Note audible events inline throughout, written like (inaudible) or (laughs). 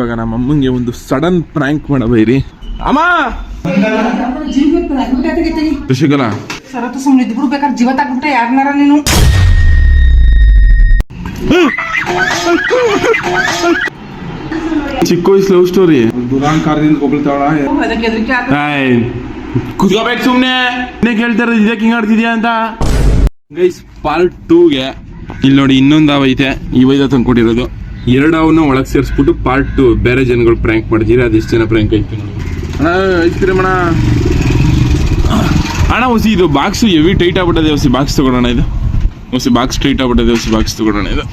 ಇವಾಗ ನಮ್ಮ ಅಮ್ಮಂಗೆ ಒಂದು ಸಡನ್ ಪ್ರ್ಯಾಂಕ್ ಮಾಡಬೈರಿ ಅಮ್ಮ! ಶಶಿಕಲಾ. ಸರತ್ತು ಸುಮ್ಮನೆ ಇದ್ಬಿಡು ಬೇಕಾದ್ರೆ ಜೀವ ತಗ್ಬಿಟ್ಟೆ ಯಾರನ್ನಾರ ನೀನು? ಚಿಕ್ಕ ವಯಸ್ಸು ಲವ್ ಸ್ಟೋರಿ ದುರಾಂಕಾರದಿಂದ ಹೊಗಳ್ತಾಳ. ಅದಕ್ಕೆ ಹೆದರಿಕೆ ಆತ ಕುತ್ಕೋಬೇಕು ಸುಮ್ನೆ. ಇನ್ನೇ ಕೇಳ್ತಾರ ಇದಕ್ಕೆ ಹಿಂಗ್ ಆಡ್ತಿದ್ಯಾ ಅಂತ. ಗೈಸ್ ಪಾರ್ಟ್ ಟೂಗೆ ಇಲ್ಲಿ ನೋಡಿ ಇನ್ನೊಂದು ಅವೈತೆ ಈ ವೈದ ತಂದ್ಕೊಟ್ಟಿರೋದು. ಎರಡು ಅವನ್ನ ಒಳಗೆ ಸೇರಿಸ್ಬಿಟ್ಟು ಪಾರ್ಟ್ ಟು ಬೇರೆ ಜನಗಳು ಪ್ರ್ಯಾಂಕ್ ಮಾಡಿದ್ದೀರಿ ಅದೆಷ್ಟು ಜನ ಪ್ರ್ಯಾಂಕ್ ಆಯ್ತು. ಅಣ್ಣ ಐಸ್ ಕ್ರೀಮ್ ಅಣ್ಣ. ಅಣ್ಣ ಹೊಸಿ ಇದು ಬಾಕ್ಸ್ ಹೆವಿ ಟೈಟ್ ಆಗ್ಬಿಟ್ಟದೆ ಹೊಸಿ ಬಾಕ್ಸ್ ತಗೊಳ್ಳೋಣ ಇದು. ಹೊಸಿ ಬಾಕ್ಸ್ ಟೈಟ್ ಆಗ್ಬಿಟ್ಟದೆ ಹೊಸಿ ಬಾಕ್ಸ್ ತಗೊಳೋಣ ಇದು.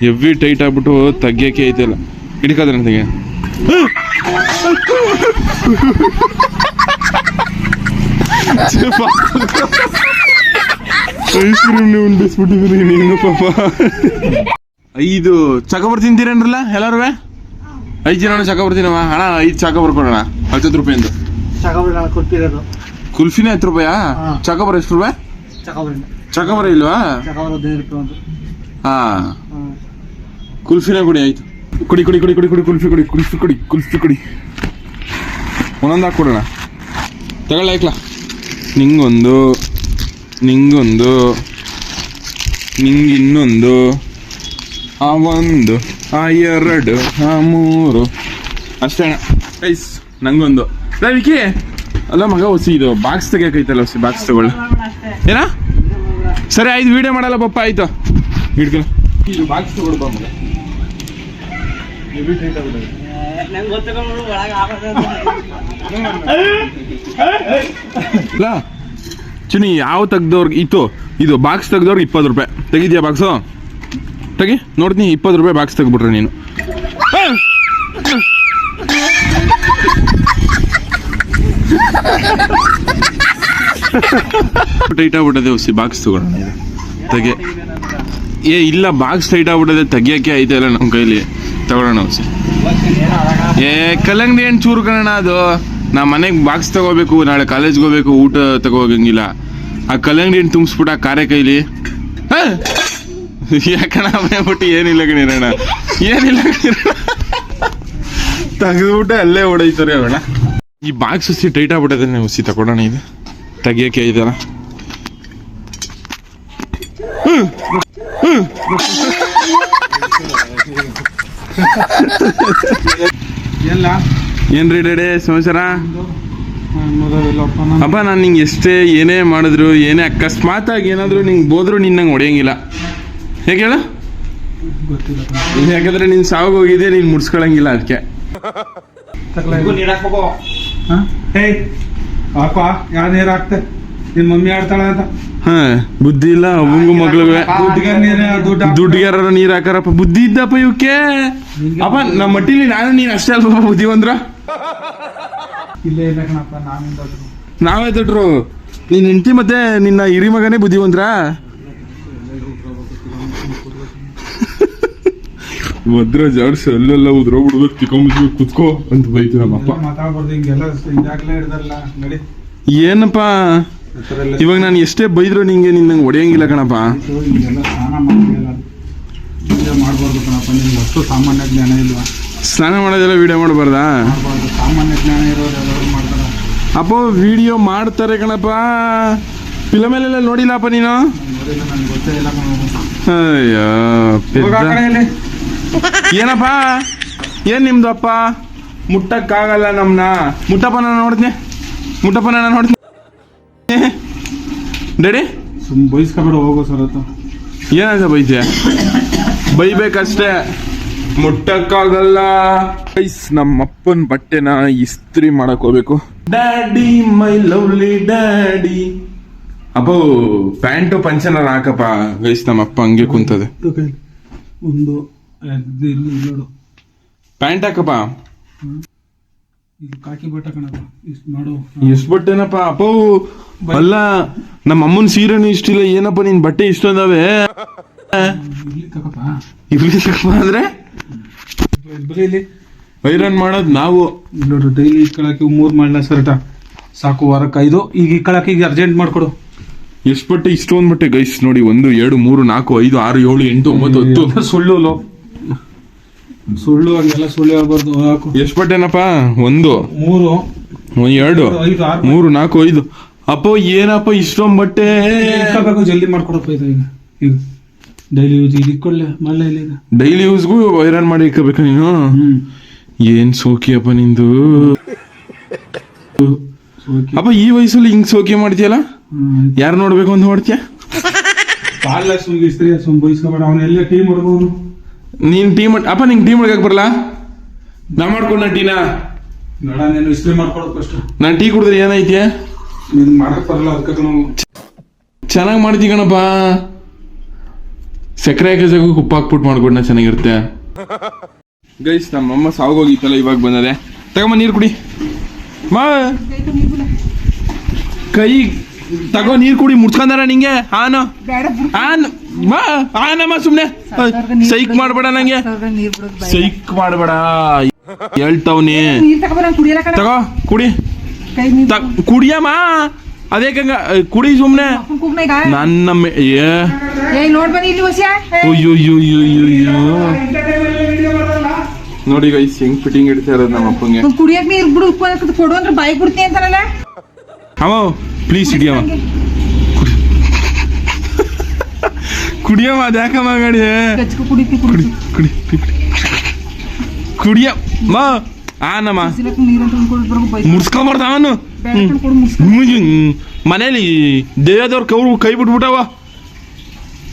ಹೆವಿ ಟೈಟ್ ಆಗ್ಬಿಟ್ಟು ತೆಗಿಯಕ್ಕೆ ಐತಲ್ಲ ಹಿಡಿಕಾದ್ರೆ ತೆಗೆ ಐಸ್ (laughs) ಕ್ರೀಮ್ ಉಂಡಿಸ್ಬಿಟ್ಟಿದ್ರಿ ನೀನು ಪಾಪ. ಐದು ಚಕಬರ್ ತಿಂತೀರೇನ್ರಲ್ಲ ಎಲ್ಲರೂ ಐದು ಜನ ಚಕ ತಿನ್ನವ? ಹಣ ಐದು ಚಕಬರ್ ಕೊಡೋಣ ಹತ್ತತ್ತು ಹತ್ತು ಚಗಬರ ಕುಲ್ಫಿನ ಕುಲ್ಫಿನೇ ಹತ್ತು ರೂಪಾಯ. ಚಕಬರ್ ಎಷ್ಟು ರೂಪಾಯಿ? ಚಕಬರ ಇಲ್ವಾ? ರೂಪಾಯಿ ಹಾ. ಕುಲ್ಫಿನೇ ಕುಡಿ ಆಯ್ತು. ಕುಡಿ ಕುಡಿ ಕುಡಿ ಕುಡಿ ಕುಡಿ ಕುಲ್ಫಿ ಕುಡಿ ಕುಲ್ಫಿ ಕುಡಿ ಕುಲ್ಫಿ ಕುಡಿ. ಒಂದೊಂದು ಹಾಕ್ಕೊಡೋಣ ತಗೊಳ್ಳ ಐಕ್ಲ ನಿಂಗೊಂದು ನಿಂಗೊಂದು, ನಿಂಗಿನ್ನೊಂದು, ಆ ಒಂದು, ಆ ಎರಡು, ಆ ಮೂರು. ಅಷ್ಟೇ ಐಸ್, ನಂಗೊಂದು. ವಿಕಿ! ಅಲ್ಲ, ಮಗ ಹೊಸಿ ಇದು ಬಾಕ್ಸ್ ತೆಗಿಯಕೈತಲ್ಲ ಹೊಸಿ ಬಾಕ್ಸ್ ತಗೊಳ್ಳಿ. ಏನ? ಸರಿ, ಆಯ್ತು ವಿಡಿಯೋ ಮಾಡಲ್ಲ, ಪಪ್ಪ, ಆಯ್ತು. ಹಿಡ್ಕ. ಇದು ಬಾಕ್ಸ್ ತಗೊಳ್ಬ ಮಗ. ನಂಗೆ ಚಿನಿ ಯಾವ ತೆಗ್ದವ್ರಿಗೆ ಇತ್ತು. ಇದು ಬಾಕ್ಸ್ ತೆಗ್ದವ್ರಿಗೆ ಇಪ್ಪತ್ತು ರೂಪಾಯಿ. ತೆಗಿದ್ಯಾ ಬಾಕ್ಸು ತೆಗಿ. ನೋಡ್ತೀನಿ, ಇಪ್ಪತ್ತು ರೂಪಾಯಿ ಬಾಕ್ಸ್ ತೆಗ್ಬಿಟ್ರೆ ನೀನು. (laughs) ಟೈಟ್ ಆಗ್ಬಿಟ್ಟದೆ ಹುಸಿ ಬಾಕ್ಸ್ ತಗೊಳ್ಳೋಣ. ತೆಗೆ. ಏ, ಇಲ್ಲ ಬಾಕ್ಸ್ ಟೈಟ್ ಆಗ್ಬಿಟ್ಟದೆ, ತೆಗಿಯೋಕ್ಕೆ ಐತೆ ಅಲ್ಲ ನಮ್ಮ ಕೈಲಿ. ತಗೊಳ್ಳೋಣ ಹುಸಿ ಏ, ಕಲ್ಲಂಗಡಿ ಏನು ಚೂರು ಕಣೋಣ ಅದು. ನಾ ಮನೆಗೆ ಬಾಕ್ಸ್ ತಗೋಬೇಕು, ನಾಳೆ ಕಾಲೇಜ್ಗೆ ಹೋಗ್ಬೇಕು, ಊಟ ತಗೋಗಂಗಿಲ್ಲ. ಆ ಕಲ್ಲಂಗಡಿ ತುಂಬಿಸ್ಬಿಟ್ಟ ಆ ಕಾರೆ ಕೈಲಿ? ಯಾಕಣ ಬಿಟ್ಟು ಏನಿಲ್ಲ ಕಣಿರಣ ಏನಿಲ್ಲ ತೆಗೆದ್ಬಿಟ್ಟು ಅಲ್ಲೇ ಹೊಡೈತಾರೆ ಅವಣ ಈ ಬಾಕ್ಸ್ ಉಸಿ ಟೈಟ್ ಆಗ್ಬಿಟ್ಟದೆ ನೀವು ಹುಸಿ ತಗೊಳ್ಳೋಣ ಇದು. ತೆಗಿಯೋಕೆ ಇದಲ್ಲ ಎಲ್ಲ ಏನ್ರಿ ಡೇಡೆ ಸಮಾಚಾರ? ನಾನು ಅಪ್ಪ ನಾನು ನಿಂಗೆ ಎಷ್ಟೇ ಏನೇ ಮಾಡಿದ್ರು ಏನೇ ಅಕಸ್ಮಾತ್ ಆಗಿ ಏನಾದರೂ ನಿಂಗೆ ಬೋದ್ರು ನಿನ್ನಂಗೆ ಹೊಡೆಯಂಗಿಲ್ಲ. ಹೇಗೆ ಹೇಳ? ಗೊತ್ತಿಲ್ಲ ಯಾಕಂದ್ರೆ ನೀನು ಸಾವು ಹೋಗಿದ್ಯಾ ನೀನು ಮುಡ್ಸ್ಕೊಳಂಗಿಲ್ಲ ಅದಕ್ಕೆ ಹಾ? ಹೇ ಅಪ್ಪ ಯಾವ ನೀರು ಹಾಕ್ತೆ? ನಿಮ್ಮ ಮಮ್ಮಿ ಆಡ್ತಾಳ ಅಂತ. ಹಾ ಬುದ್ಧಿ ಇಲ್ಲ ಅವಂಗು ದುಡ್ಡು ದುಡ್ಡಿಗಾರ ನೀರು ಹಾಕಾರಪ್ಪ ಬುದ್ಧಿ ಇದ್ದಪ್ಪ ಇವಕ್ಕೆ ಅಪ್ಪ ನಮ್ಮ ಮಟ್ಟಿಲಿ ನಾನು ನೀನ್ ಅಷ್ಟೇ ಅಲ್ವಾ ಬುದ್ಧಿವಂದ್ರ? ಕಣಪ್ಪ ನಾನಿಂದ ನಾವೇ ದೊಡ್ಡರು. ನಿನ್ನ ಹೆಂಡತಿ ಮತ್ತೆ ನಿನ್ನ ಹಿರಿ ಮಗನೇ ಬುದ್ಧಿವಂತ್ರ ಭದ್ರ ಜಾಡ್ಸಿ ಅಲ್ಲೆಲ್ಲ ಉದ್ರೋಗ್ಬಿಡ್ಬೇಕು ತಿಕೊಂಬಿಡ್ಬೇಕು ಕುತ್ಕೋ ಅಂತ ಬೈತು ನಮ್ಮಪ್ಪ ಏನಪ್ಪ? ಇವಾಗ ನಾನು ಎಷ್ಟೇ ಬೈದ್ರು ನಿಂಗೆ ನಿನ್ನ ಹೊಡೆಯಂಗಿಲ್ಲ ಕಣಪ್ಪ. ಸ್ನಾನ ಮಾಡಿಲ್ಲ ಪೂಜೆ ಮಾಡ್ಬಾರ್ದು ಕಣಪ್ಪ ನಿಮ್ಗೆ ಅಷ್ಟು ಸಾಮಾನ್ಯ ಜ್ಞಾನ ಇಲ್ವಾ? ಸ್ನಾನ ಮಾಡೋದೆಲ್ಲ ವಿಡಿಯೋ ಮಾಡಬಾರ್ದಾ? ಸಾಮಾನ್ಯ ಜ್ಞಾನ ಇರೋರು ಎಲ್ಲರೂ ಮಾಡ್ತಾರೆ? ಅಪ್ಪ ವಿಡಿಯೋ ಮಾಡ್ತಾರೆ ಕಣಪ್ಪ. ಫಿಲಮಲ್ಲೆಲ್ಲ ನೋಡಿಲ್ಲಪ್ಪ ನೀನು? ಅಯ್ಯೋ. ಏನಪ್ಪ? ಏನ್ ನಿಮ್ದು ಅಪ್ಪ? ಮುಟ್ಟಕ್ಕಾಗಲ್ಲ ನಮ್ನ. ಮುಟ್ಟಪ್ಪ ನಾನು ನೋಡ್ತೀನಿ ಮುಟ್ಟಪ್ಪ ನಾನು ನೋಡ್ತೀನಿ ಡ್ಯಾಡಿ ಸುಮ್ ಬೈಸ್ಕೊಬೇಡ ಹೋಗೋ ಸರ್ ಏನಂತ ಬೈದ್ಯ? ಬೈಬೇಕಷ್ಟೇ. ಮುಟ್ಟಕ್ಕಾಗಲ್ಲ. ಐಸ್ ನಮ್ಮ ಅಪ್ಪನ ಬಟ್ಟೆನ ಇಸ್ತ್ರಿ ಮಾಡಕ್ ಹೋಗ್ಬೇಕು. ಡ್ಯಾಡಿ ಮೈ ಲವ್ಲಿ ಡ್ಯಾಡಿ ಅಬ್ಬೋ ಪ್ಯಾಂಟು ಪಂಚನ ಹಾಕಪ್ಪ. ಗೈಸ್ ನಮ್ಮ ಅಪ್ಪ ಹಂಗೆ ಕುಂತದೆ. ಒಂದು ಎದ್ದು ಇಲ್ಲಿ ಇಲ್ಲಿ ನೋಡು. ಪ್ಯಾಂಟ್ ಹಾಕಪ್ಪ. ಇದು ಕಾಕಿ ಬಟ್ಟ ಕಣಪ್ಪ. ಇಷ್ಟು ಮಾಡು. ಎಷ್ಟು ಬಟ್ಟೆನಪ್ಪ. ಅಪ್ಪೋ ಅಲ್ಲ ನಮ್ಮ ಅಮ್ಮನ ಸೀರೆನೂ ಇಷ್ಟಿಲ್ಲ ಏನಪ್ಪ ನಿನ್ ಬಟ್ಟೆ ಇಷ್ಟೊಂದವೆ ಇಲ್ಲಿ ತಕಪ್ಪ ಅಂದ್ರೆ? ಇಲ್ಲಿ. ಐರನ್ ಮಾಡೋದ್ ನಾವು. ನೋಡ್ರಿ ಡೈಲಿ ಇಟ್ಕೊಳಕ್ಕೆ ಮೂರು ಮಾಡಲ ಸರ್ಟ. ಸಾಕು ವಾರಕ್ಕೆ ಐದು. ಈಗ ಇಕ್ಕಳಕ್ಕೆ ಈಗ ಅರ್ಜೆಂಟ್ ಮಾಡ್ಕೊಡು. ಎಷ್ಟು ಬಟ್ಟೆ ಇಷ್ಟೊಂದು ಬಟ್ಟೆ ಗೈಸ್ ನೋಡಿ ಒಂದು ಎರಡು ಮೂರು ನಾಲ್ಕು ಐದು ಆರು ಏಳು ಎಂಟು ಒಂಬತ್ತು ಹತ್ತು. ಸುಳ್ಳು ಲೋ. ಸುಳ್ಳು ಹಂಗೆಲ್ಲ ಸುಳ್ಳು ಹೇಳ್ಬಾರ್ದು ಹಾಕು. ಎಷ್ಟು ಬಟ್ಟೆನಪ್ಪ? ಒಂದು. ಮೂರು. ಎರಡು. ಮೂರು ನಾಲ್ಕು ಐದು. ಅಪ್ಪ ಏನಪ್ಪ ಇಷ್ಟೊಂದ್ ಬಟ್ಟೆ? ಇಟ್ಕೋಬೇಕು ಜಲ್ದಿ ಮಾಡ್ಕೊಡಪ್ಪ ಇದು ಈಗ. ಇದು. ಡೈಲಿ ಯೂಸ್ ಇದು ಇಟ್ಕೊಳ್ಳೆ ಮಲ್ಲ ಇಲ್ಲ ಈಗ. ಡೈಲಿ ಯೂಸ್ಗೂ ವೈರಲ್ ಮಾಡಿ ಇಕ್ಕಬೇಕ ನೀನು? ಏನು ಸೋಕಿಯಪ್ಪ ನಿಂದು? ಅಪ್ಪ ಈ ವಯಸ್ಸಲ್ಲಿ ಹಿಂಗ್ ಸೋಕಿ ಮಾಡ್ತೀಯಲ್ಲ? ಯಾರು ನೋಡ್ಬೇಕು ಅಂತ ಮಾಡ್ತೀಯ? ಪಾಲ ಸುಮ್ ಇಸ್ತ್ರಿ ಸುಮ್ ಬಯಸ್ಕೋಬೇಡ ಅವನ ಎಲ್ಲ ಟೀಮ್ ಹೊಡ್ಬೋದು ನೀನ್ ಟೀಮ್ ಅಪ್ಪ ನಿಂಗ್ ಟೀಮ್ ಹೊಡ್ಕಕ್ ಬರಲ್ಲ ನಾ ಮಾಡ್ಕೊಂಡ ಟೀನಾ? ನೋಡ ನೀನು ಇಸ್ತ್ರಿ ಮಾಡ್ಕೊಡೋದು ಫಸ್ಟ್ ನಾನ್ ಟೀ ಕುಡಿದ್ರೆ ಏನೈತೆ ನೀನ್ ಮಾಡಕ್ ಬರಲ್ಲ ಅದಕ್ಕೆ ನಾವು ಚೆನ್ನಾಗಿ ಮಾಡ್ತೀವಿ ಕಣಪ್ಪ. ಸಕ್ಕರೆ ಹಾಕಿದಾಗ ಉಪ್ಪು ಹಾಕ್ಬಿಟ್ಟು ಮಾಡ್ಕೊಡ್ನ ಚೆನ್ನಾಗಿರುತ್ತೆ. ಗೈಸ್ ನಮ್ಮಮ್ಮ ಸಾಗೋಗಿತ್ತಲ್ಲ ಇವಾಗ ಬಂದದೆ. ತಗೊಂಬ ನೀರು ಕುಡಿ. ಮಾ. ಕೈ ತಗೋ ನೀರು ಕುಡಿ ಮುಟ್ಕೊಂಡಾರ ನಿಂಗೆ? ಆನು. ಆನ್. ಮಾ. ಆನಮ್ಮ ಸುಮ್ನೆ. ಸೈಕ್ ಮಾಡ್ಬೇಡ ನಂಗೆ. ಸೈಕ್ ಮಾಡ್ಬೇಡ. ಹೇಳ್ತಾವ್ನಿ. ತಗೋ ಕುಡಿ. ಕುಡಿಯಮ್ಮ ಅದೇ ಕಂಗ ಕುಡಿ ಸುಮ್ನೆ ನನ್ನ ಏ ನೋಡ್ ಗೈಸ್ ಹೆಂಗ್ ಫಿಟ್ಟಿಂಗ್ ಇಡ್ತಾ ಇರೋದು ನಮ್ಮ ಅಪ್ಪಂಗೆ ಕುಡಿಯಕ್ ನೀರ್ ಬಿಡು ಕೊಡು ಅಂದ್ರೆ ಬಾಯಿ ಬಿಡ್ತೀನಿ ಅಂತಾರಲ್ಲ ಅವ ಪ್ಲೀಸ್ ಹಿಡಿಯವ ಕುಡಿಯಮ್ಮ ಅದ್ಯಾಕಮ್ಮ ಗಾಡಿ ಕುಡಿ ಕುಡಿ ಕುಡಿ ಕುಡಿ ಕುಡಿಯ ಮಾ ಆನಮ್ಮ ಅವನು. ಮನೇಲಿ ದೇವದವ್ರ ಕೌರು ಕೈ ಬಿಟ್ಬಿಟ್ಟವ.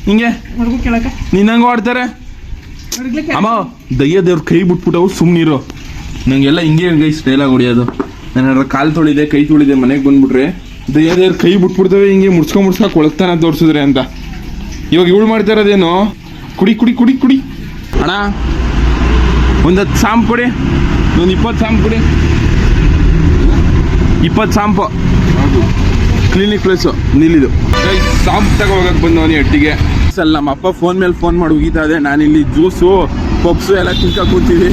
ಹಿಂಗೆ. ನಿನ್ನಂಗ ಆಡ್ತಾರೆ? ಅಮ್ಮ ದಯ್ಯ ದೇವ್ರ ಕೈ ಬಿಟ್ಬಿಟ್ಟವು ಸುಮ್ಮನಿರು ನಂಗೆಲ್ಲ ಹಿಂಗೆ ಗೈಸ್ ಡೈಲಾಗ್ ಹೊಡಿಯೋದು. ನನ್ನ ಕಾಲು ತೊಳಿದೆ ಕೈ ತೊಳಿದೆ ಮನೆಗೆ ಬಂದ್ಬಿಟ್ರೆ ದಯ್ಯ ದೇವ್ರ ಕೈ ಬಿಟ್ಬಿಡ್ತವೆ ಹಿಂಗೆ ಮುಡ್ಸ್ಕೊಂಡ್ ಮುಡ್ಸ್ಕೊಂಡು ಕೊಳಕ್ತಾನ ತೋರಿಸಿದ್ರೆ ಅಂತ. ಇವಾಗ ಇವಳು ಮಾಡ್ತಾ ಇರೋದೇನು? ಕುಡಿ ಕುಡಿ ಕುಡಿ ಕುಡಿ. ಅಣ್ಣ ಒಂದು ಹತ್ತು ಸಾಂಪ್ ಕೊಡಿ. ಒಂದು ಇಪ್ಪತ್ತು ಸಾಂಪ್ ಕೊಡಿ. ಇಪ್ಪತ್ತು ಸಾಂಪು ಕ್ಲಿನಿಕ್ ಪ್ಲೇಸು ನಿಲ್ಲಿದು. ಸಾಂಪ್ ತಗೋ ಹೋಗಕ್ಕೆ ಬಂದವನಿ ಒಟ್ಟಿಗೆ ಸಲ್ ನಮ್ಮ ಅಪ್ಪ ಫೋನ್ ಮೇಲೆ ಫೋನ್ ಮಾಡಿ ಹೋಗಿತಾ ಇದೆ. ನಾನು ಇಲ್ಲಿ ಜ್ಯೂಸು ಪಪ್ಸು ಎಲ್ಲ ತಿನ್ಕ ಕೂತೀವಿ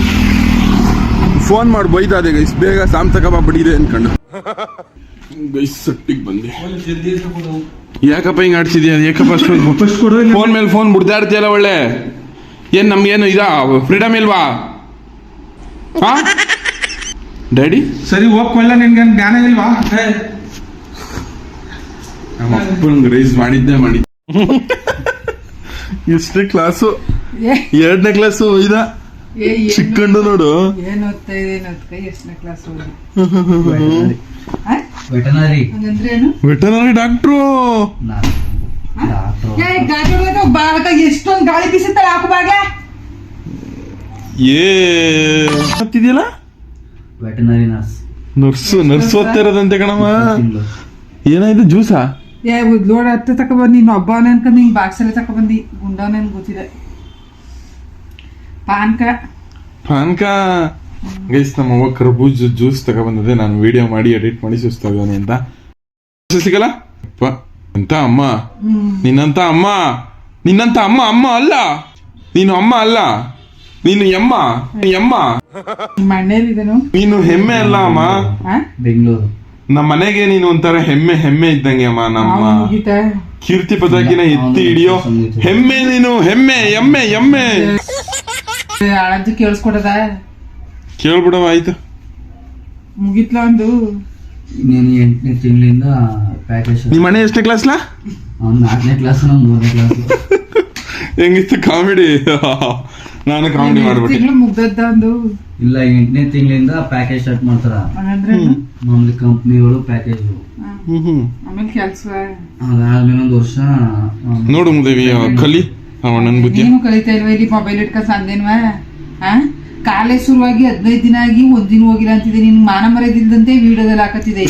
ಫೋನ್ ಮಾಡಿ ಬೈತಾ ಇದೆ ಗೈಸ್ ಬೇಗ ಸಾಮ್ ತಗೋಬಾ ಬಿಡಿದೆ ಅನ್ಕೊಂಡು. ಗೈಸ್ ಸಟ್ಟಿಗೆ ಬಂದೆ. ಯಾಕಪ್ಪ ಹಿಂಗೆ ಆಡ್ಸಿದ್ಯಾ ಯಾಕಪ್ಪ ಫೋನ್ ಮೇಲೆ ಫೋನ್ ಬಿಡ್ತಾ ಇರ್ತೀಯಲ್ಲ ಒಳ್ಳೆ? ಏನ್ ನಮ್ಗೇನು ಇದಾ? ಫ್ರೀಡಮ್ ಇಲ್ವಾ? ಡ್ಯಾಡಿ ಸರಿ ಹೋಗ್ಕೊಳ್ಳ ನಿನ್ಗೆ ಜ್ಞಾನ ಇಲ್ವಾ? ನಮ್ಮ ಅಪ್ಪಂಗೆ ರೈಸ್ ಮಾಡಿದ್ದೆ ಮಾಡಿ. (laughs) ಎಷ್ಟೇ ಕ್ಲಾಸು ಎರಡನೇ ಕ್ಲಾಸು ಇದ ಚಿಕ್ಕಂಡು ನೋಡು. ಏನ್ ಓದ್ತಾ ಇದೆ ಏನ್ ಓದ್ತಾ ಎಷ್ಟನೇ ಕ್ಲಾಸ್ ಓದಿ ವೆಟನರಿ ಹಂಗಂದ್ರೆ ಏನು? ವೆಟನರಿ ಡಾಕ್ಟ್ರು ಎಷ್ಟೊಂದ್ ಗಾಳಿ ಬೀಸುತ್ತಲ್ಲ ಹಾಕು ಬಾಗ್ಲ ಏ ವೆಟನರಿ ನರ್ಸ್ ನರ್ಸು ನರ್ಸ್ ಓದ್ತಿರೋದಂತೆ ಕಣಮ್ಮ ಏನಾಯ್ತು ಜ್ಯೂಸಾ? ಏ ಲೋಡ್ ಹತ್ತೆ ತಕೊಬಂದು ನೀನು ಹಬ್ಬವನೇ ಅನ್ಕೊಂಡು ಹಿಂಗ್ ಬಾಕ್ಸಲ್ಲೇ ತಕ ತಕೊಬಂದಿ. ಗುಂಡವನೇ ಗೊತ್ತಿದೆ. ಪಾನ್ಕ. ಪಾನ್ಕ? ಗೈಸ್ ನಮ್ಮ ಅವ್ವ ಕರ್ಬೂಜ್ ಜ್ಯೂಸ್ ತಗೊಬಂದಿದೆ ನಾನು ವಿಡಿಯೋ ಮಾಡಿ ಎಡಿಟ್ ಮಾಡಿ ಸುಸ್ತಾಗವನೆ ಅಂತ. ಸಿಗಲ್ಲ? ಅಪ್ಪ ಅಂತ ಅಮ್ಮ. ನಿನ್ನಂತ ಅಮ್ಮ. ನಿನ್ನಂತ ಅಮ್ಮ ಅಮ್ಮ ಅಲ್ಲ. ನೀನು ಅಮ್ಮ ಅಲ್ಲ. ನೀನು ಎಮ್ಮ? ನೀನು ಎಮ್ಮ? ನಿಮ್ಮ ಅಣ್ಣೇರಿದನು? ನೀನು ಹೆಮ್ಮೆ ಅಲ್ಲ ಅಮ್ಮ? ಬೆಂಗಳೂರು. ನಮ್ಮ ಮನೆಗೆ ನೀನು ಒಂಥರ ಹೆಮ್ಮೆ ಹೆಮ್ಮೆ ಇದ್ದಂಗೆ ಅಮ್ಮ ನಮ್ಮ ಕೀರ್ತಿ ಪದಕಿನ ಎತ್ತಿ ಹಿಡಿಯೋ ಹೆಮ್ಮೆ ನೀನು ಹೆಮ್ಮೆ ಎಮ್ಮೆ ಎಮ್ಮೆ. ಅಳದ್ದು ಕೇಳಿಸ್ಕೊಡದ? ಕೇಳ್ಬಿಡವ ಆಯ್ತು. ಮುಗಿತ್ಲ ಒಂದು? ನೀನು ಎಂಟನೇ ತಿಂಗಳಿಂದ ಪ್ಯಾಕೇಜ್ ನಿಮ್ಮ ಮನೆ ಎಷ್ಟನೇ ಕ್ಲಾಸ್ಲ ಅವ್ನು ನಾಲ್ಕನೇ ಕ್ಲಾಸ್ ನಾವು ಮೂರನೇ ಕ್ಲಾಸ್ (laughs) ಹೆಂಗಿತ್ತು ಕಾಮಿಡಿ ನಾನು ಕಾಮಿಡಿ ಮಾಡ್ಬಿಟ್ಟೆ. ತಿಂಗಳು ಮುಗ್ದದ್ದ ಒಂದು ಇಲ್ಲ ಎಂಟನೇ ತಿಂಗಳಿಂದ ಪ್ಯಾಕೇಜ್ ಸ್ಟಾರ್ಟ್ ಮಾಡ್ತಾರ. ಹಂಗಂದ್ರೆ? ಮಾಮೂಲಿ ಕಂಪ್ನಿಗಳು ಪ್ಯಾಕೇಜ್ ಹ್ಮ್ ಹ್ಮ್. ಆಮೇಲೆ ಕೆಲ್ಸ. ಅದಾದ್ಮೇಲೆ ಒಂದು ವರ್ಷ ನೋಡು ಮುದೇವಿ ಕಲಿ ಅವಣ್ಣನ ಬುದ್ಧಿ ನೀನು ಕಲಿತಾ ಇಲ್ವಾ ಇಲ್ಲಿ ಮೊಬೈಲ್ ಇಟ್ಕ ಸಂದೇನ್ವಾ? ಆ? ಕಾಲೇಜ್ ಶುರುವಾಗಿ ಹದಿನೈದು ದಿನ ಆಗಿ ಒಂದಿನ ಹೋಗಿಲ್ಲ ಅಂತಿದೆ. ನಿನ್ ಮಾನ ಮರ್ಯಾದಿಲ್ದಂತೆ ವಿಡಿಯೋದಲ್ಲಿ ಹಾಕತ್ತಿದೆ.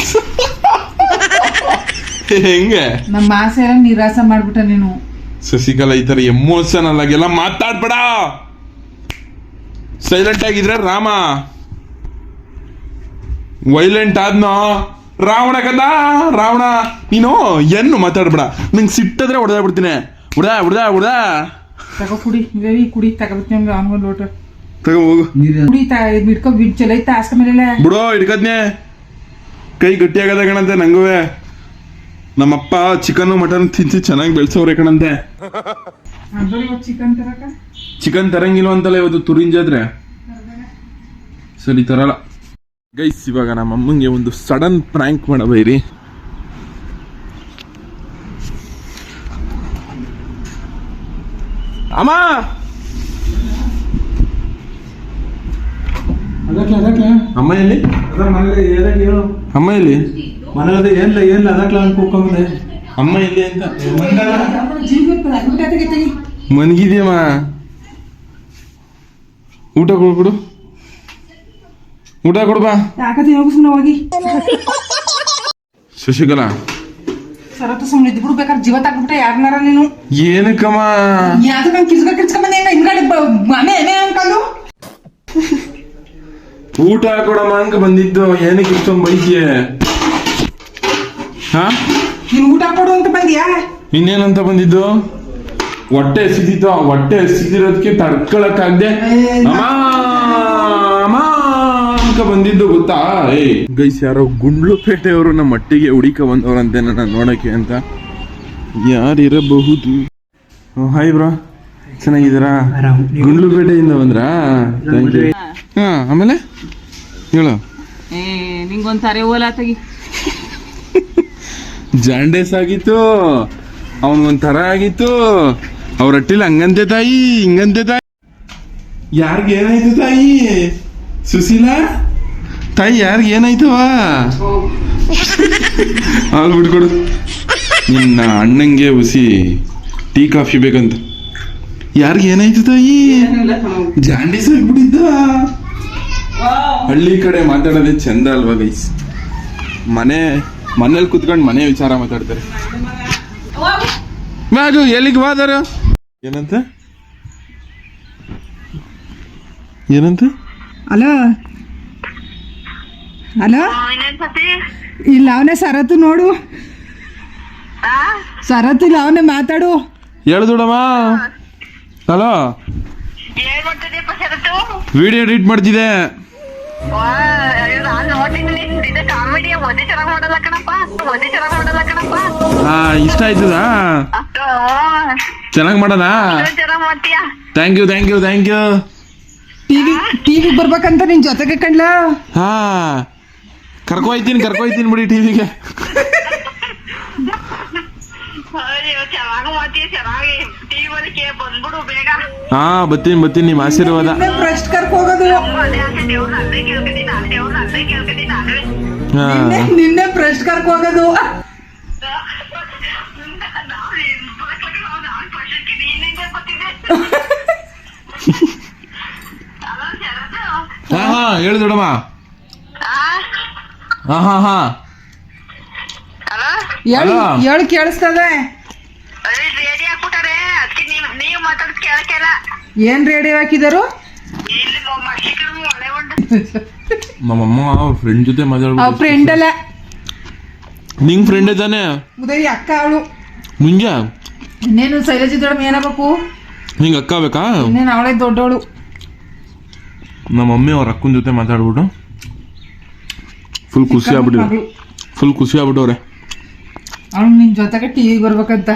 ಹೆಂಗೆ? ನಮ್ಮ ಆಸೆ ಎಲ್ಲ ನಿರಾಸ ಮಾಡ್ಬಿಟ್ಟ ನೀನು. ಸಸಿಕಲಾ ಈ ತರ ಎಮೋಷನಲ್ ಆಗೆಲ್ಲ ಮಾತಾಡ್ಬೇಡ! ಸೈಲೆಂಟ್ ಆಗಿದ್ರೆ ರಾಮ. ವೈಲೆಂಟ್ ಆದ್ನೋ ರಾವಣ ಕದ. ರಾವಣ ನೀನು ಏನು ಮಾತಾಡ್ಬೇಡ. ನಂಗೆ ಸಿಟ್ಟದ್ರೆ ಹೊಡೆದ ಬಿಡ್ತೀನಿ ಹುಡ ಹುಡ್ದ ಹುಡ್ದ. ತಗೋ ಕುಡಿ ರವಿ ಕುಡಿ ನಮ್ಗೆ ಅವನ್ಗೊಂದು ಲೋಟ. ತಗೋ ಹೋಗು. ಕುಡಿ ತಾ ಬಿಡ್ಕೊ ಬಿಡ್ ಚಲೋ ಐತೆ ಆಸ್ಕ ಮೇಲೆ ಬಿಡೋ ಹಿಡ್ಕದ್ನೆ ಕೈ ಗಟ್ಟಿ ಆಗದ ಕಣಂತೆ ನಂಗುವೆ. ನಮ್ಮಪ್ಪ ಚಿಕನ್ ಮಟನ್ ತಿಂತಿ ಚೆನ್ನಾಗಿ ಬೆಳೆಸೋರೆ ಕಣಂತೆ. ಚಿಕನ್ ತರಕ? ಚಿಕನ್ ತರಂಗಿಲ್ವ ಅಂತಲ್ಲ ಇವತ್ತು ತುರಿಂಜಾದ್ರೆ ಸರಿ ತರಲ್ಲ. ಗೈಸ್ ಇವಾಗ ನಮ್ಮ ಅಮ್ಮಂಗೆ ಒಂದು ಸಡನ್ ಪ್ರ್ಯಾಂಕ್ ಮಾಡಬೈರಿ ಅಮ್ಮ! ಅದಕ್ಕೆ ಅದಕ್ಕೆ? ಅಮ್ಮ ಎಲ್ಲಿ? ಅಮ್ಮ ಎಲ್ಲಿ? ಮನೆಯಲ್ಲಿ ಏನಿಲ್ಲ ಏನಿಲ್ಲ ಅದಕ್ಕೆ ನಾನು ಕೂತ್ಕೊಂಡೆ ಅಮ್ಮ ಇಲ್ಲಿ ಅಂತ? ಮನ್ಗಿದ್ಯಮ್ಮ. ಊಟ ಕೊಡ್ಬಿಡು ಕೊಡು. ಊಟ ಕೊಡ್ಬಾ ಹೋಗಿ ಶಶಿಕಲಾ. ಸರತ್ತು ಸುಮ್ಮನೆ ಇದ್ದು ಬೇಕಾದ್ರೆ ಜೀವ ಯಾರನ್ನಾರ ನೀನು? ಏನಕ್ಕಮ್ಮ? ಯಾಕೆ ನಾನು ಕಿಸ್ಕ ಬಂದೆ ಹಿಂದ್ಗಡೆ ಮನೆ ಎನೆ ಅನ್ಕೊಂಡು ಊಟ ಕೊಡಮ್ಮ ಅಂಕ ಬಂದಿದ್ದು ಏನಕ್ಕೆ ಇಷ್ಟೊಂದು ಬೈಸಿಯೆ ಹಾ? ನೀನು ಊಟ ಇನ್ನೇನಂತ ಬಂದಿದ್ದು? ಹೊಟ್ಟೆ ಹಸಿದಿತ್ತು? ಆ ಹೊಟ್ಟೆ ಹಸಿದಿರೋದಕ್ಕೆ ತಡ್ಕೊಳಕ್ಕಾಗ್ದೆ? ಅಂತ ಬಂದಿದ್ದು ಗೊತ್ತಾ? ಏ ಗೈಸ್ ಯಾರೋ ಗುಂಡ್ಲುಪೇಟೆಯವರು ನಮ್ಮ ಮಟ್ಟಿಗೆ ಹುಡಿಕ ಬಂದವರಂತೆ ನನ್ನ ನೋಡಕ್ಕೆ ಅಂತ. ಯಾರಿರಬಹುದು? ಹಾಯ್ ಬ್ರಾ ಚೆನ್ನಾಗಿದ್ದೀರಾ. ಗುಂಡ್ಲುಪೇಟೆಯಿಂದ ಬಂದ್ರಾ? ಥ್ಯಾಂಕ್ ಯು ಹಾ ಆಮೇಲೆ? ಹೇಳು. ಏ ಸರಿ ಓಲಾ ತೆಗಿ. (laughs) ಜಾಂಡೇಸ್ ಆಗಿತ್ತು ಅವನಿಗೊಂದ್ ತರ ಆಗಿತ್ತು. ಅವ್ರ ಹಟ್ಟಿಲಿ ಹಂಗಂತೆ ತಾಯಿ, ಹಿಂಗಂತೆ ತಾಯಿ. ಯಾರಿಗ ಏನಾಯ್ತು ತಾಯಿ? ಸುಶೀಲಾ? ತಾಯಿ ಯಾರಿಗೆ ಏನಾಯ್ತವ? ಬಿಟ್ಕೊಡು ನಿನ್ನ ಅಣ್ಣಂಗೆ ಉಸಿ ಟೀ ಕಾಫಿ ಬೇಕಂತ. ಯಾರಿಗೇನಾಯ್ತು ತಾಯಿ? ಜಾಂಡೀಸ್ ಆಗ್ಬಿಟ್ಟಿದ್ದ. ಹಳ್ಳಿ ಕಡೆ ಮಾತಾಡೋದೇ ಚಂದ ಅಲ್ವಾ ಗೈಸ್ ಮನೆ ಮನೇಲಿ ಕುತ್ಕೊಂಡು ಮನೆ ವಿಚಾರ ಮಾತಾಡ್ತಾರೆ. ಮ್ಯಾಜು ಎಲ್ಲಿಗೆ ಹೋದಾರ ಏನಂತ? ಏನಂತ? ಹಲೋ? ಅಲೋ ಇಲ್ಲ ಅವನೇ ಸರತ್ತು ನೋಡು. ಸರತ್ ಇಲ್ಲ ಅವನೇ ಮಾತಾಡು. ಹೇಳ್ದುಡಮ್ಮ ಹಲೋ? ವಿಡಿಯೋ ಎಡಿಟ್ ಮಾಡ್ತಿದ್ದೆ. ಕಾಮಿಡಿ ಒಂದೇ ಚೆನ್ನಾಗ್ ಮಾಡಲ್ಲ ಕಣಪ್ಪ. ಒಂದೇ ಚೆನ್ನಾಗಿ ಮಾಡಲ್ಲ ಕಣಪ್ಪ. ಹಾ ಇಷ್ಟ ಆಯ್ತದ? ಚೆನ್ನಾಗಿ ಮಾಡೋಣ ಚೆನ್ನಾಗ್ ಮಾಡ್ತೀಯಾ? Thank you thank you thank you TV ಟಿವಿಗೆ ಬರ್ಬೇಕಂತ ನಿನ್ ಜೊತೆಗೆ ಕಂಡ್ಲ ಹಾ. ಕರ್ಕೊ ಹೋಯ್ತೀನಿ ಕರ್ಕೊ ಹೋಯ್ತೀನಿ ಬಿಡಿ ಟಿವಿಗೆ. ಚೆನ್ನಾಗ್ ಮಾಡ್ತೀಯ ಚೆನ್ನಾಗಿ? ಬಂದ್ಬಿಡು ಬೇಗ. ಹಾ ಬತ್ತೀನಿ ಬತ್ತೀನಿ ನಿಮ್ಮ ಆಶೀರ್ವಾದ. ಕರ್ಕ ಹೋಗೋದು. ಅದೇ ಆಸೆ ದೇವ್ರು ಅದೇ ಕೇಳ್ಕತೀನಿ ನಾನು ದೇವ್ರು ಅದೇ ಕೇಳ್ಕತೀನಿ ನಾನು. ಹಾ. ನಿನ್ನೆ ಫ್ರೆಶ್ ಕರ್ಕ ಹೋಗೋದು. ಹಾ ಹಾ ಹೇಳು ದೊಡಮ್ಮ ಹಾ. ಹಾ ಹಾ. ಹೇಳು ಕೇಳಿಸ್ತದೆ ಅದೇ ರೇಡಿ ಹಾಕ್ಬಿಟ್ಟಾರೆ ಅದಕ್ಕೆ ಕೇಳಕ್ಕೆಲ್ಲ. ಏನ್ ರೇಡಿಯೋ ಹಾಕಿದಾರು? ಇಲ್ಲಿ ಉಂಟು. ನಮ್ಮಮ್ಮ ಅವ್ರ ಫ್ರೆಂಡ್ ಜೊತೆ ಆ ಫ್ರೆಂಡ್ ಅಲ್ಲ. ನಿಂಗ್ ಫ್ರೆಂಡ್ ಇದ್ದಾನೆ? ಉದಯ ಅಕ್ಕ ಅವಳು. ನಿಂಗೆ? ಇನ್ನೇನು ಶೈಲಜಿ ದೊಡ್ಡ ಏನಾಗಬೇಕು? ನಿಂಗೆ ಅಕ್ಕ ಬೇಕಾ? ಇನ್ನೇನು ಅವಳೇ ದೊಡ್ಡವಳು. ನಮ್ಮ ಮಮ್ಮಿ ಅವ್ರ ಅಕ್ಕನ ಜೊತೆ ಮಾತಾಡ್ಬಿಟ್ಟು ಫುಲ್ ಖುಷಿ ಆಗ್ಬಿಟ್ಟಿದ್ರು ಫುಲ್ ಖುಷಿ ಆಗ್ಬಿಟ್ಟವ್ರೆ. ಅವಳು ನಿನ್ನ ಜೊತೆಗೆ ಟಿವಿಗೆ ಬರ್ಬೇಕಂತ.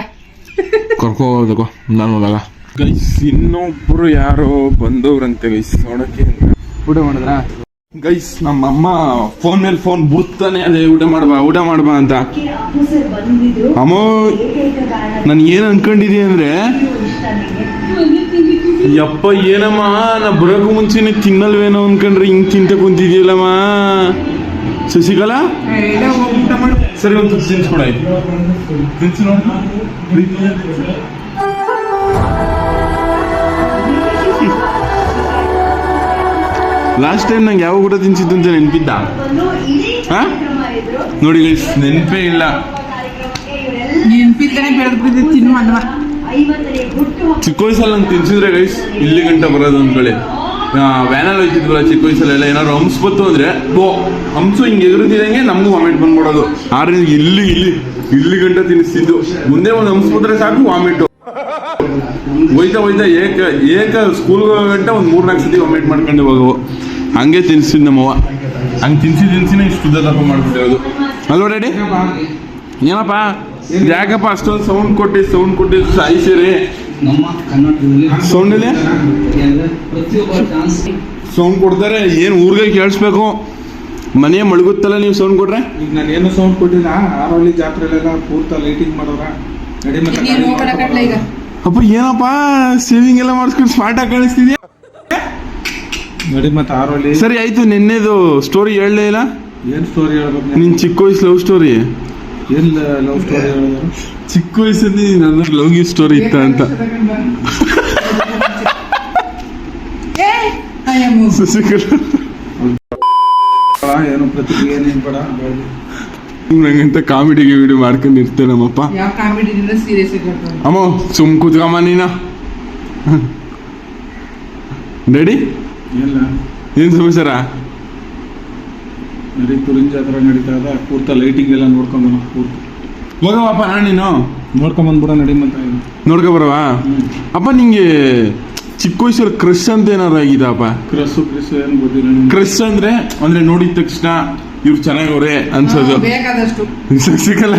ಕರ್ಕೋ ಹೋಗ್ಬೇಕು ನಾನು ಹೋದಾಗ. ಗೈಸ್ ಇನ್ನೊಬ್ರು ಯಾರೋ ಬಂದವ್ರಂತೆ ಗೈಸ್ ನೋಡಕ್ಕೆ ಊಟ ಮಾಡಿದ್ರ? ಗೈಸ್ ನಮ್ಮಮ್ಮ ಫೋನ್ ಮೇಲೆ ಫೋನ್ ಬಿಡ್ತಾನೆ ಅದೇ ಊಟ ಮಾಡ್ಬಾ ಊಟ ಮಾಡ್ಬಾ ಅಂತ. ಅಮ್ಮ ನಾನು ಏನು ಅನ್ಕೊಂಡಿದಿ ಅಂದ್ರೆ ಯಪ್ಪ ಏನಮ್ಮ ನಾ ಬರೋಕು ಮುಂಚೆನೆ ತಿನ್ನಲ್ವೇನೋ ಅನ್ಕೊಂಡ್ರೆ ಹಿಂಗ್ ತಿಂತ ಕುಂತಿದ್ಯಲ್ಲಮ್ಮ. ಶಶಿಕಲಾ? ಸರಿ ಒಂದು ತಿನ್ಸ್ಕೊಡಾಯ್ತು ತಿನ್ಸು ನೋಡಿ ಲಾಸ್ಟ್ ಟೈಮ್ ನಂಗೆ ಯಾವ ಊಟ ತಿನ್ಸಿದ್ದು ಅಂತ ನೆನಪಿದ್ದ? ಹಾ? ನೋಡಿ ಗೈಸ್ ನೆನಪೇ ಇಲ್ಲ. ತಿನ್ನು ಚಿಕ್ಕ ವಯಸ್ಸಲ್ಲಿ ನಂಗೆ ತಿನ್ಸಿದ್ರೆ ಗೈಸ್ ಇಲ್ಲಿ ಗಂಟ ಬರೋದು ಅಂದ್ಕೊಳ್ಳಿ. ವ್ಯಾನಲ್ಲಿ ಹೋಗ್ತಿದ್ವಲ್ಲ ಚಿಕ್ಕ ವಯಸ್ಸಲ್ಲೆಲ್ಲ ಏನಾದ್ರು ಹಂಸ ಬತ್ತು ಅಂದ್ರೆ ಓ ಹಂಸು ಹಿಂಗೆ ಎದುರುತ್ತಿದ್ದಂಗೆ ನಮಗೂ ವಾಮಿಟ್ ಬಂದ್ಬಿಡೋದು. ಆದ್ರೆ ಇಲ್ಲಿ ಇಲ್ಲಿ ಇಲ್ಲಿ ಗಂಟ ತಿನ್ನಿಸ್ತಿದ್ದು. ಮುಂದೆ ಒಂದು ಹಂಸ ಬಂದ್ರೆ ಸಾಕು ವಾಮಿಟು ಹೋಯ್ತಾ ಹೋಯ್ತಾ ಏಕ ಏಕ ಸ್ಕೂಲ್ ಗಂಟ ಒಂದು ಮೂರ್ನಾಲ್ಕು ಸತಿ ವಾಮಿಟ್ ಮಾಡ್ಕೊಂಡು ಇವಾಗ ಹಂಗೆ ತಿನ್ಸಿದ್ ನಮ್ಮವ್ವ. ಹಂಗೆ ತಿನ್ಸಿ ತಿನ್ಸಿನೇ ಇಷ್ಟು ಉದ್ದ ದಪ್ಪ ಮಾಡ್ಬಿಟ್ಟಿರೋದು ಅಲ್ವಾ ಡ್ಯಾಡಿ ಏನಪ್ಪ? ಯಾಕಪ್ಪ ಅಷ್ಟೊಂದು ಸೌಂಡ್ ಕೊಟ್ಟಿ ಸೌಂಡ್ ಕೊಟ್ಟಿ ಸಾಯಿಸಿರಿ? ನಮ್ಮ ಕರ್ನಾಟಕದಲ್ಲಿ ಸೌಂಡ್ ಚಾನ್ಸ್ ಸೌಂಡ್ ಕೊಡ್ತಾರೆ. ಏನು ಊರಿಗೆ ಕೇಳಿಸ್ಬೇಕು? ಮನೆ ಮಳಗುತ್ತಲ್ಲ ನೀವು ಸೌಂಡ್ ಕೊಟ್ರೆ? ಈಗ ನಾನು ಏನು ಸೌಂಡ್ ಕೊಟ್ಟಿಲ್ಲ. ಆರೋಲಿ ಜಾತ್ರೆಲೆಲ್ಲ ಪೂರ್ತ ಲೈಟಿಂಗ್ ಮಾಡೋರ. ನಡಿ ಮತ್ತೆ ಅಪ್ಪ ಏನಪ್ಪ? ಸೇವಿಂಗ್ ಎಲ್ಲ ಮಾಡಿಸ್ಕೊಂಡು ಸ್ಮಾರ್ಟ್ ಆಗಿ ಕಾಣಿಸ್ತಿದ್ಯಾ? ನೋಡಿ ಮತ್ತೆ ಆರೋಲಿ. ಸರಿ ಆಯ್ತು ನಿನ್ನೆದು ಸ್ಟೋರಿ ಹೇಳಲೇ ಇಲ್ಲ? ಏನು ಸ್ಟೋರಿ ಹೇಳ್ಬೇಕು ನಿನ್ನ ನಿನ್ ಚಿಕ್ಕ ವಯಸ್ಸು ಲವ್ ಸ್ಟೋರಿ ಏನ್ ಲವ್ ಸ್ಟೋರಿ ಹೇಳಿದ್ರು ಚಿಕ್ಕ ವಯಸ್ಸಲ್ಲಿ ನನ್ನ ಲವ್ ಗಿ ಸ್ಟೋರಿ ಇತ್ತ ಅಂತ. ಏ ಅಯ್ಯಮ್ಮ ಶಶಿಕಲಾ ಏನು ಪ್ರತಿಕ್ರಿಯೆ ಏನು ಬೇಡ ಬೇಡ. ನಂಗಂತ ಕಾಮಿಡಿಗೆ ವಿಡಿಯೋ ಮಾಡ್ಕೊಂಡು ಇರ್ತೇನೆ ನಮ್ಮಪ್ಪ? ಅಮ್ಮ ಸುಮ್ ಕೂತ್ಕಮ್ಮ ನೀನ. ರೆಡಿ ಏನಿಲ್ಲ ಏನ್ ಸಮಾಚಾರ? ನಡಿ ತುರಿನ್ ಜಾತ್ರೆ ನಡೀತಾ ಇದೆ. ಪೂರ್ತ ಲೈಟಿಂಗ್ ಎಲ್ಲ ನೋಡ್ಕೊಂಡು ಪೂರ್ತಿ ಹೋಗವಪ್ಪ ನಾನು ನೀನು. ನೋಡ್ಕೊಂಬಂದ್ಬಿಡ ನಡಿ ಮತ್ತೆ. ನೋಡ್ಕೊ ಬರವಾ ಅಪ್ಪ ನಿಂಗೆ ಚಿಕ್ಕ ವಯಸ್ಸಲ್ಲಿ ಕ್ರಶ್ ಅಂತ ಏನಾರು ಆಗಿದಪ್ಪ ಕ್ರಿಶ್ ಕ್ರಿಸ್ಸು ಏನು ಗೊತ್ತಿಲ್ಲ ಕ್ರಶ್ ಅಂದ್ರೆ ಅಂದ್ರೆ ನೋಡಿದ ತಕ್ಷಣ ಇವ್ರು ಚೆನ್ನಾಗವ್ರೆ ಅನ್ಸೋದು. ಬೇಕಾದಷ್ಟು. ಶಶಿಕಲಾ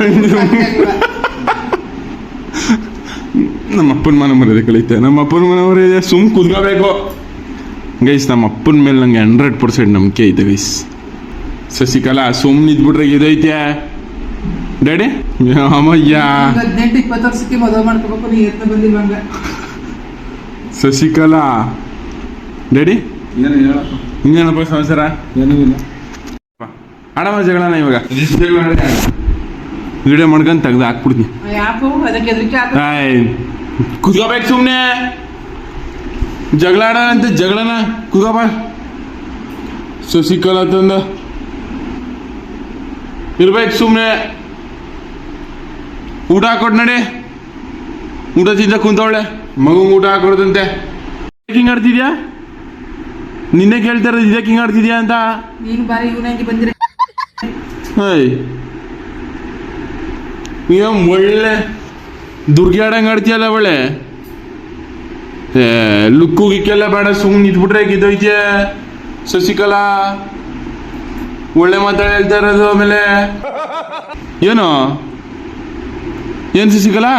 ನಮ್ಮ ಅಪ್ಪನ ಮನೆ ಮರ್ಯಾದೆ ಕಳೀತೆ. ನಮ್ಮ ಅಪ್ಪನ ಮನೆ ಮರ್ಯಾದೆ ಸುಮ್ ಕುದ್ಕೋಬೇಕು ಗೈಸ್ ನಮ್ಮ ಅಪ್ಪನ ಮೇಲೆ ನಂಗೆ ಹಂಡ್ರೆಡ್ ಪರ್ಸೆಂಟ್ ನಂಬಿಕೆ ಐತೆ ಗೈಸ್ ಶಶಿಕಲಾ ಸುಮ್ಮನೆ ಇದ್ಬಿಟ್ರೆ ಇದೈತೆ. ಡ್ಯಾಡಿ ಅಮ್ಮಯ್ಯ ಈಗ ಹದಿನೆಂಟು ಇಪ್ಪತ್ತು ವರ್ಷಕ್ಕೆ ಮದುವೆ ಮಾಡ್ಕೋಬೇಕು ನೀ ಎತ್ತ ಬಂದಿಲ್ವಂಗ ಶಶಿಕಲಾ ಡ್ಯಾಡಿ ಇನ್ನೇನಪ್ಪ ಸಮಾಚಾರ? ಏನೂ ಇಲ್ಲ. ಆಡಮ್ಮ ಜಗಳನ ಇವಾಗ. ವಿಡಿಯೋ ಮಾಡ್ಕೊಂಡು ತೆಗ್ದು ಹಾಕ್ಬಿಡ್ತೀನಿ. ಕುದ್ಕೋಬೇಕು ಸುಮ್ಮನೆ ಜಗಳ ಆಡೋಣಂತೆ ಜಗಳನ ಕುದ್ಕೋಬ ಶಶಿಕಲಾ ತಂದ ಇರ್ಬೇಕು ಸುಮ್ಮನೆ ಊಟ ಹಾಕೊಟ್ ನಡಿ. ಊಟ ತಿಂದ ಕುಂತವಳೆ. ಮಗು ಊಟ ಹಾಕೊಡ್ದಂತೆ ಹಿಂಗ್ ಆಡ್ತಿದ್ಯಾ? ನಿನ್ನೆ ಕೇಳ್ತಾರ ಇದಕ್ಕೆ ಹಿಂಗ್ ಆಡ್ತಿದ್ಯಾ ಅಂತ? ನೀನು ಬಾರಿ ಇವನಾಗಿ ಬಂದಿರ. ಹೇಯ್ ಏನ್ ಒಳ್ಳೆ ದುರ್ಗಿ ಆಡಂಗ್ ಆಡ್ತೀಯಲ್ಲ ಒಳ್ಳೆ ಏ ಲುಕ್ಕು ಗಿಕ್ಕೆಲ್ಲ ಬೇಡ ಸುಮ್ಮನೆ ಇದ್ಬಿಟ್ರೆ ಗಿದ್ದೋಯ್ತೆ ಶಶಿಕಲಾ. ಒಳ್ಳೆ ಮಾತಾಡ ಹೇಳ್ತಾ ಇರೋದು ಆಮೇಲೆ. (laughs) ಏನು? ಏನು ಶಶಿಕಲಾ?